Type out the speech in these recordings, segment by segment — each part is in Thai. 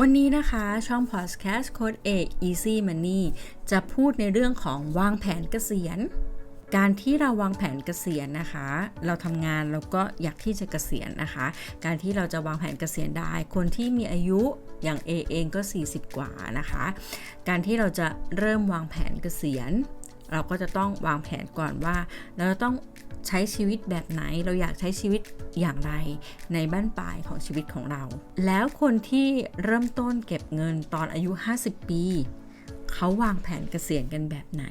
วันนี้นะคะช่อง Podcast Code A Easy Money จะพูดในเรื่องของวางแผนเกษียณ การที่เราวางแผนเกษียณนะคะ เราทำงานเราก็อยากที่จะเกษียณนะคะ การที่เราจะวางแผนเกษียณได้ คนที่มีอายุอย่าง A เองก็ 40 กว่านะคะ การที่เราจะเริ่มวางแผนเกษียณ เราก็จะต้องวางแผนก่อนว่า เราจะต้องใช้ชีวิตแบบไหน เราอยากใช้ชีวิตอย่างไร ในบ้านปลายของชีวิตของเรา แล้วคนที่เริ่มต้นเก็บเงินตอนอายุ 50 ปี เขาวางแผนเกษียณกันแบบไหน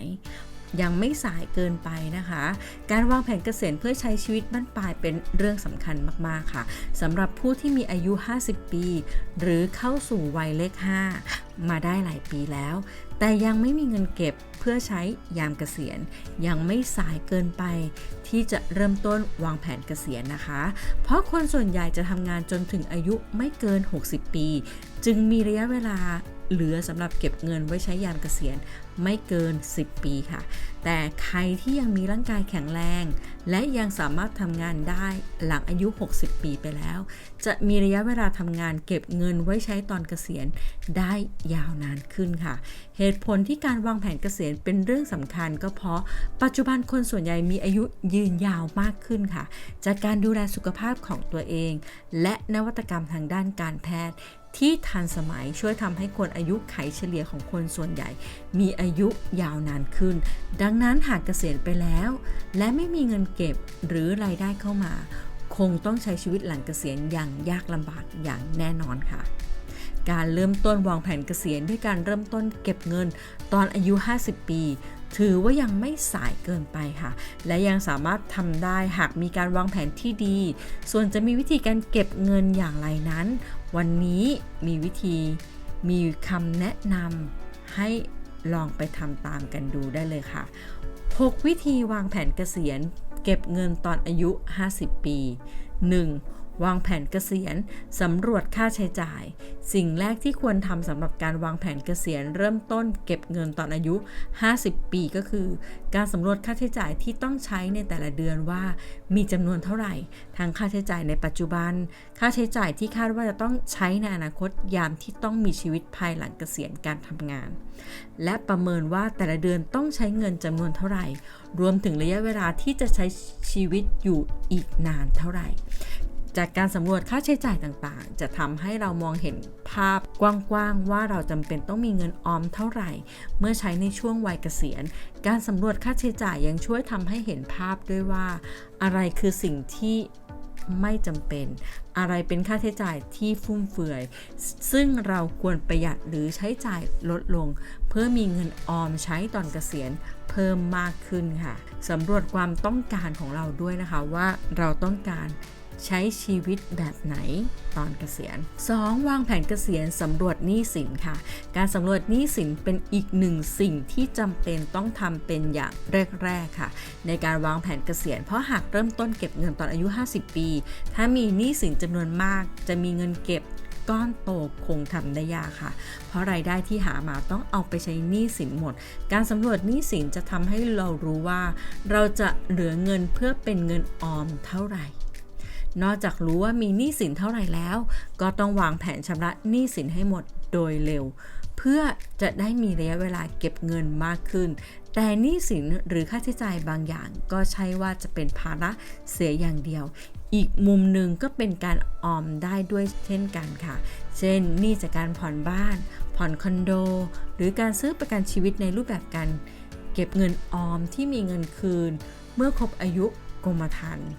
ยังไม่สายเกินไปนะคะ การวางแผนเกษียณเพื่อใช้ชีวิตบ้านปลายเป็นเรื่องสำคัญมากๆค่ะสำหรับผู้ที่มีอายุ 50 ปี หรือเข้าสู่วัยเลข 5 มาได้หลายปีแล้ว แต่ยังไม่มีเงินเก็บ พื่อใช้ยามเกษียณ ยังไม่สายเกินไป ที่จะเริ่มต้นวางแผนเกษียณนะคะ เพราะคนส่วนใหญ่จะทำงานจนถึงอายุไม่เกิน 60 ปีจึงมีระยะเวลาเหลือสำหรับเก็บเงินไว้ใช้ยามเกษียณไม่เกิน 10 ปีค่ะ แต่ใครที่ยังมีร่างกายแข็งแรง และยังสามารถทำงานได้หลังอายุ 60 ปีไปแล้ว จะมีระยะเวลาทำงานเก็บเงินไว้ใช้ตอนเกษียณได้ยาวนานขึ้นค่ะ เหตุผลที่การวางแผนเกษียณเป็นเรื่องสำคัญ ก็เพราะปัจจุบันคนส่วนใหญ่มีอายุยืนยาวมากขึ้นค่ะ จากการดูแลสุขภาพของตัวเอง และนวัตกรรมทางด้านการแพทย์ ที่ทันสมัยช่วยทำให้คนอายุไขเฉลี่ยของคนส่วนใหญ่ มีอายุยาวนานขึ้น ดังนั้นหากเกษียณไปแล้ว และไม่มีเงินเก็บหรือรายได้เข้ามา คงต้องใช้ชีวิตหลังเกษียณอย่างยากลำบากอย่างแน่นอนค่ะการเริ่มต้นวางแผนเกษียณด้วยการเริ่มต้นเก็บเงินตอนอายุ 50 ปี ถือว่ายังไม่สายเกินไปค่ะ และยังสามารถทำได้หากมีการวางแผนที่ดี ส่วนจะมีวิธีการเก็บเงินอย่างไรนั้น วันนี้มีวิธีมีคำแนะนำให้ลองไปทำตามกันดูได้เลยค่ะ 6 วิธีวางแผนเกษียณ เก็บเงินตอนอายุ 50 ปี 1. วางแผนเกษียณสำรวจค่าใช้จ่าย สิ่งแรกที่ควรทำสำหรับการวางแผนเกษียณ เริ่มต้นเก็บเงินตอนอายุ 50 ปีก็คือ การสำรวจค่าใช้จ่ายที่ต้องใช้ในแต่ละเดือนว่า มีจำนวนเท่าไหร่ ทั้งค่าใช้จ่ายในปัจจุบัน ค่าใช้จ่ายที่คาดว่าจะต้องใช้ในอนาคตยามที่ต้องมีชีวิตภายหลังเกษียณการทำงาน และประเมินว่าแต่ละเดือนต้องใช้เงินจำนวนเท่าไหร่ รวมถึงระยะเวลาที่จะใช้ชีวิตอยู่อีกนานเท่าไหร่ จากการสำรวจค่าใช้จ่ายต่างๆ จะทำให้เรามองเห็นภาพกว้างๆ ว่าเราจำเป็นต้องมีเงินออมเท่าไหร่ เมื่อใช้ในช่วงวัยเกษียณ การสำรวจค่าใช้จ่ายยังช่วยทำให้เห็นภาพด้วยว่า อะไรคือสิ่งที่ไม่จำเป็น อะไรเป็นค่าใช้จ่ายที่ฟุ่มเฟือย ซึ่งเราควรประหยัดหรือใช้จ่ายลดลง เพื่อมีเงินออมใช้ตอนเกษียณเพิ่มมากขึ้นค่ะสำรวจความต้องการของเราด้วยนะคะว่าเราต้องการ ใช้ชีวิตแบบไหนตอนเกษียณ 2. วางแผนเกษียณสำรวจหนี้สินค่ะ การสำรวจหนี้สินเป็นอีกหนึ่งสิ่งที่จำเป็นต้องทำเป็นอย่างแรกๆค่ะ ในการวางแผนเกษียณเพราะหากเริ่มต้นเก็บเงินตอนอายุ 50 ปี ถ้ามีหนี้สินจำนวนมาก จะมีเงินเก็บก้อนโตคงทำได้ยากค่ะ เพราะรายได้ที่หามาต้องเอาไปใช้หนี้สินหมด การสำรวจหนี้สินจะทำให้เรารู้ว่า เราจะเหลือเงินเพื่อเป็นเงินออมเท่าไหร่ นอกจากรู้ว่ามีหนี้สินเท่าไหร่แล้ว ก็ต้องวางแผนชำระหนี้สินให้หมดโดยเร็ว เพื่อจะได้มีระยะเวลาเก็บเงินมากขึ้น แต่หนี้สินหรือค่าใช้จ่ายบางอย่าง ก็ใช่ว่าจะเป็นภาระเสียอย่างเดียว อีกมุมหนึ่งก็เป็นการออมได้ด้วยเช่นกันค่ะ เช่นหนี้จากการผ่อนบ้าน ผ่อนคอนโด หรือการซื้อประกันชีวิตในรูปแบบการเก็บเงินออมที่มีเงินคืน เมื่อครบอายุกรมธรรม์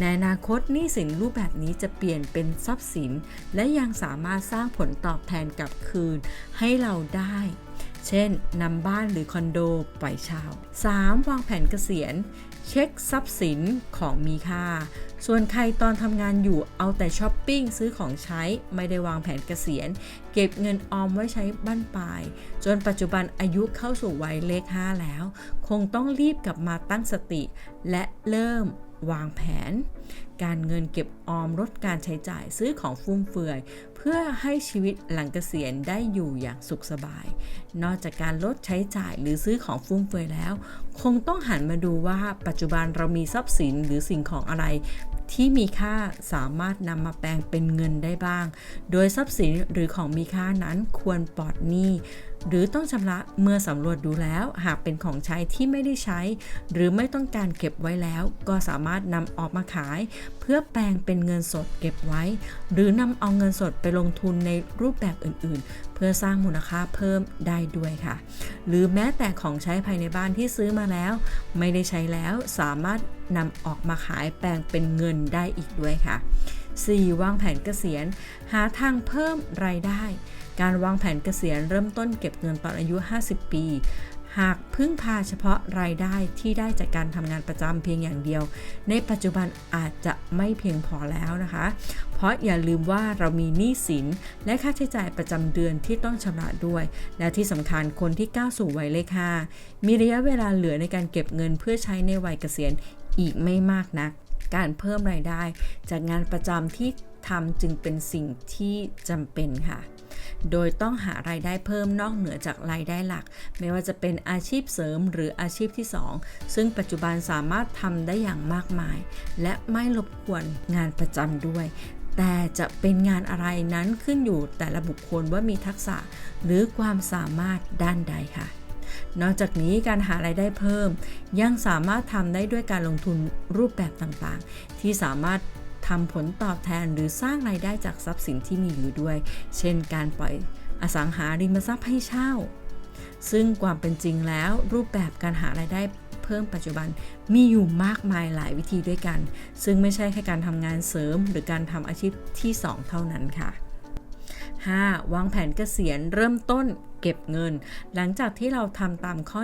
ในอนาคตหนี้สินรูปแบบนี้จะเปลี่ยนเป็นทรัพย์สิน และยังสามารถสร้างผลตอบแทนกลับคืนให้เราได้ เช่นนำบ้านหรือคอนโดปล่อยเช่า 3. วางแผนเกษียณ เช็คทรัพย์สินของมีค่า ส่วนใครตอนทำงานอยู่เอาแต่ช้อปปิ้งซื้อของใช้ ไม่ได้วางแผนเกษียณ เก็บเงินออมไว้ใช้บ้านปลาย จนปัจจุบันอายุเข้าสู่วัยเลข 5 แล้ว คงต้องรีบกลับมาตั้งสติ และเริ่ม วางแผน การเงินเก็บออมลดการใช้จ่ายซื้อของฟุ่มเฟือย เพื่อให้ชีวิตหลังเกษียณได้อยู่อย่างสุขสบาย นอกจากการลดใช้จ่ายหรือซื้อของฟุ่มเฟือยแล้ว คงต้องหันมาดูว่าปัจจุบันเรามีทรัพย์สินหรือสิ่งของอะไรที่มีค่าสามารถนำมาแปลงเป็นเงินได้บ้าง โดยทรัพย์สินหรือของมีค่านั้นควรปลอดหนี้ หรือต้องชำระเมื่อสำรวจดูแล้ว หากเป็นของใช้ที่ไม่ได้ใช้ หรือไม่ต้องการเก็บไว้แล้ว ก็สามารถนำออกมาขาย เพื่อแปลงเป็นเงินสดเก็บไว้ หรือนำเอาเงินสดไปลงทุนในรูปแบบอื่น ๆ เพื่อสร้างมูลค่าเพิ่มได้ด้วยค่ะ หรือแม้แต่ของใช้ภายในบ้านที่ซื้อมาแล้ว ไม่ได้ใช้แล้วสามารถนำออกมาขายแปลงเป็นเงินได้อีกด้วยค่ะ 4. วางแผนเกษียณ หาทางเพิ่มรายได้ การวางแผนเกษียณเริ่มต้นเก็บเงินตอนอายุ 50 ปี หากพึ่งพาเฉพาะรายได้ที่ได้จากการทำงานประจำเพียงอย่างเดียว ในปัจจุบันอาจจะไม่เพียงพอแล้วนะคะ เพราะอย่าลืมว่าเรามีหนี้สินและค่าใช้จ่ายประจำเดือนที่ต้องชำระด้วย และที่สำคัญคนที่ก้าวสู่วัยเลขห้ามีระยะเวลาเหลือในการเก็บเงินเพื่อใช้ในวัยเกษียณอีกไม่มากนัก การเพิ่มรายได้จากงานประจำที่ ทำจึงเป็นสิ่งที่จำเป็นค่ะ โดยต้องหารายได้เพิ่มนอกเหนือจากรายได้หลัก ไม่ว่าจะเป็นอาชีพเสริมหรืออาชีพที่ 2 ซึ่งปัจจุบันสามารถทำได้อย่างมากมาย และไม่รบกวนงานประจำด้วย แต่จะเป็นงานอะไรนั้นขึ้นอยู่แต่ละบุคคลว่ามีทักษะหรือความสามารถด้านใดค่ะนอกจากนี้การหารายได้เพิ่ม ยังสามารถทำได้ด้วยการลงทุนรูปแบบต่างๆ ที่สามารถ ทำผลตอบแทนหรือสร้างรายได้จากทรัพย์สินที่มีอยู่ด้วย เช่น การปล่อยอสังหาริมทรัพย์ให้เช่า ซึ่งความเป็นจริงแล้วรูปแบบการหารายได้เพิ่มปัจจุบันมีอยู่มากมายหลายวิธีด้วยกัน ซึ่งไม่ใช่แค่การทำงานเสริมหรือการทำอาชีพที่ 2 เท่านั้นค่ะ 5. วางแผนเกษียณเริ่มต้นเก็บเงิน หลังจากที่เราทำตามข้อ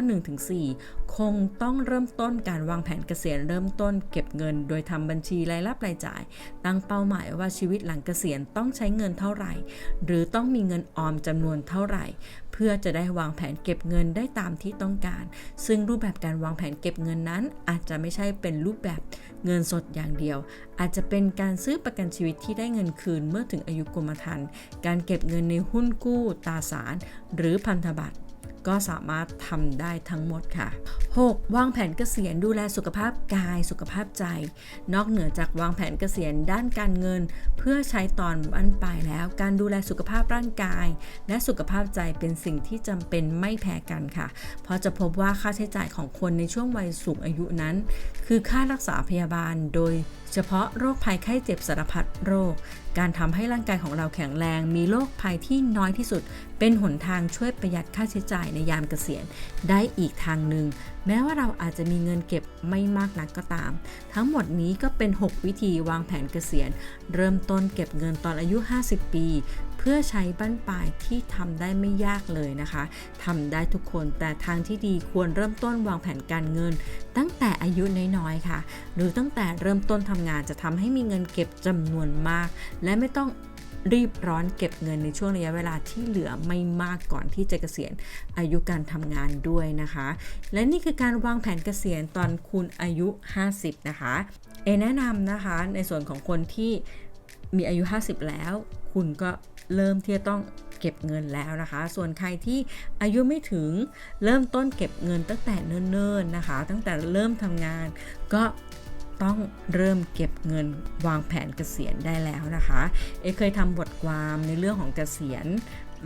1-4 คงต้องเริ่มต้นการวางแผนเกษียณเริ่มต้นเก็บเงิน โดยทำบัญชีรายรับรายจ่าย ตั้งเป้าหมายว่าชีวิตหลังเกษียณต้องใช้เงินเท่าไหร่ หรือต้องมีเงินออมจำนวนเท่าไหร่ พื่อจะได้วางแผนเก็บเงินได้ตามที่ต้องการ ซึ่งรูปแบบการวางแผนเก็บเงินนั้น อาจจะไม่ใช่เป็นรูปแบบเงินสดอย่างเดียว อาจจะเป็นการซื้อประกันชีวิตที่ได้เงินคืนเมื่อถึงอายุกรมธรรม์การเก็บเงินในหุ้นกู้ตราสาร หรือพันธบัตร ก็สามารถทำได้ทั้งหมดค่ะ 6. วางแผนเกษียณดูแลสุขภาพกายสุขภาพใจ นอกเหนือจากวางแผนเกษียณด้านการเงิน เพื่อใช้ตอนบั้นปลายแล้ว การดูแลสุขภาพร่างกาย และสุขภาพใจเป็นสิ่งที่จำเป็นไม่แพ้กันค่ะ เพราะจะพบว่าค่าใช้จ่ายของคนในช่วงวัยสูงอายุนั้น คือค่ารักษาพยาบาลโดยเฉพาะโรคภัยไข้เจ็บสารพัดโรค การทำให้ร่างกายของเราแข็งแรง มีโรคภัยที่น้อยที่สุด เป็นหนทางช่วยประหยัดค่าใช้จ่ายในยามเกษียณ ได้อีกทางหนึ่ง แม้ว่าเราอาจจะมีเงินเก็บไม่มากนักก็ตาม ทั้งหมดนี้ก็เป็น 6 วิธีวางแผนเกษียณ เริ่มต้นเก็บเงินตอนอายุ 50 ปี เพื่อใช้บั้นปลายที่ทำได้ไม่ยากเลยนะคะทำได้ทุกคนแต่ทางที่ดีควรเริ่มต้นวางแผนการเงิน ตั้งแต่อายุน้อยๆค่ะ หรือตั้งแต่เริ่มต้นทำงานจะทำให้มีเงินเก็บจำนวนมาก และไม่ต้องรีบร้อนเก็บเงินในช่วงระยะเวลาที่เหลือไม่มากก่อนที่จะเกษียณอายุการทำงานด้วยนะคะ และนี่คือการวางแผนเกษียณตอนคุณอายุ 50 นะคะ เอแนะนำนะคะในส่วนของคนที่มีอายุ 50 แล้ว คุณก็เริ่มที่จะต้องเก็บเงินแล้วนะคะ ส่วนใครที่อายุไม่ถึงเริ่มต้นเก็บเงินตั้งแต่เนิ่นๆนะคะ ตั้งแต่เริ่มทำงานก็ต้องเริ่มเก็บเงินวางแผนเกษียณได้แล้วนะคะ เอเคยทำบทความในเรื่องของเกษียณ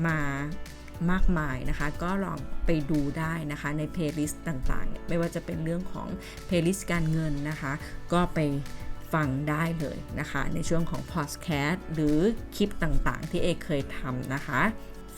มามากมายนะคะ ก็ลองไปดูได้นะคะในเพลย์ลิสต์ต่างๆ ไม่ว่าจะเป็นเรื่องของเพลย์ลิสต์การเงินนะคะ ก็ไป ฟังได้เลยนะคะ ในช่วงของพอดแคสต์หรือคลิปต่างๆ ที่เอเคยทำนะคะ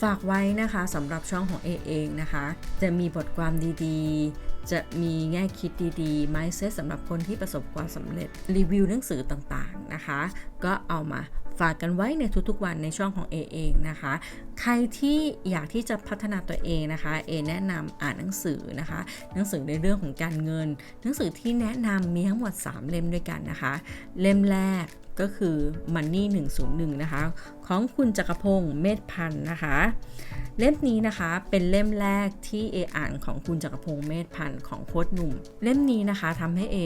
ฝากไว้นะคะสำหรับช่องของเอเองนะคะ จะมีบทความดีๆ จะมีแง่คิดดีๆ mindset สำหรับคนที่ประสบความสำเร็จรีวิวหนังสือต่างๆนะคะ ก็เอามา ฝากกันไว้ในทุกๆวันในช่องของ A เองนะคะ ใครที่อยากที่จะพัฒนาตัวเองนะคะ เอแนะนำอ่านหนังสือนะคะ หนังสือในเรื่องของการเงิน หนังสือที่แนะนำมีทั้งหมด 3 เล่มด้วยกันนะคะ เล่มแรกก็คือ Money 101 นะคะ ของคุณจักรพงศ์เมธพันธ์นะคะ เล่มนี้นะคะเป็นเล่มแรกที่เออ่านของคุณจักรพงศ์เมธพันธ์ของโค้ชหนุ่ม เล่มนี้นะคะทำให้เอ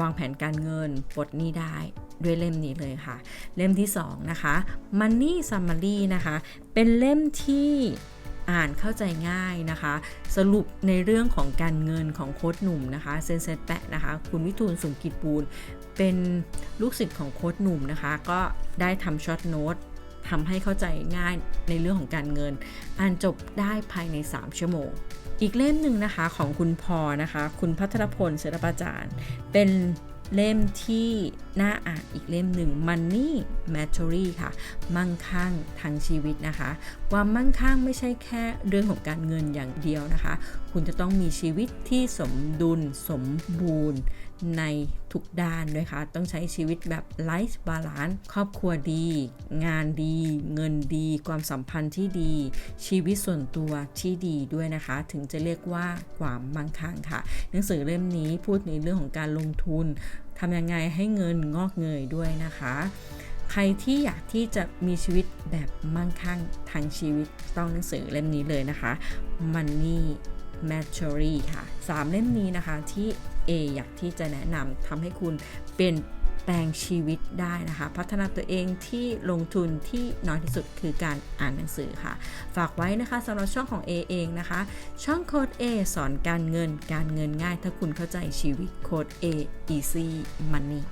วางแผนการเงินปลดหนี้ได้ ด้วยเล่มนี้เลยค่ะ เล่มที่ 2 นะคะ Money Summary นะคะ เป็นเล่มที่อ่านเข้าใจง่ายนะคะ สรุปในเรื่องของการเงินของโค้ชหนุ่มนะคะเซนเซตแปะนะคะ คุณวิทูลสุมกิจปูล เป็นลูกศิษย์ของโค้ชหนุ่มนะคะ ก็ได้ทำช็อตโน้ตทำให้เข้าใจง่ายในเรื่องของการเงิน อ่านจบได้ภายใน 3 ชั่วโมง อีกเล่มหนึ่งนะคะของคุณพอนะคะ คุณพัทรพลเสรปาจารย์ เป็น เล่มที่น่าอ่านอีกเล่มหนึ่ง Money Mastery ค่ะ มั่งคั่งทางชีวิตนะคะ ความมั่งคั่งไม่ใช่แค่เรื่องของการเงินอย่างเดียวนะคะ คุณจะต้องมีชีวิตที่สมดุลสมบูรณ์ ในทุกด้านด้วยค่ะ ต้องใช้ชีวิตแบบไลฟ์บาลานซ์ครอบครัวดี งานดี เงินดี ความสัมพันธ์ที่ดี ชีวิตส่วนตัวที่ดีด้วยนะคะ ถึงจะเรียกว่าความมั่งคั่งค่ะ หนังสือเล่มนี้พูดในเรื่องของการลงทุนทำยังไงให้เงินงอกเงยด้วยนะคะ ใครที่อยากที่จะมีชีวิตแบบมั่งคั่งทางชีวิตต้องหนังสือเล่มนี้เลยนะคะ Money Mastery ค่ะ 3 เล่มนี้นะคะที่ A อยากที่จะแนะนำทำให้คุณเป็นแปลงชีวิตได้นะคะ พัฒนาตัวเองที่ลงทุนที่น้อยที่สุดคือการอ่านหนังสือค่ะ ฝากไว้นะคะสำหรับช่องของ A เองนะคะ ช่องโค้ด A สอนการเงินการเงินง่าย ถ้าคุณเข้าใจชีวิตโค้ด A Easy Money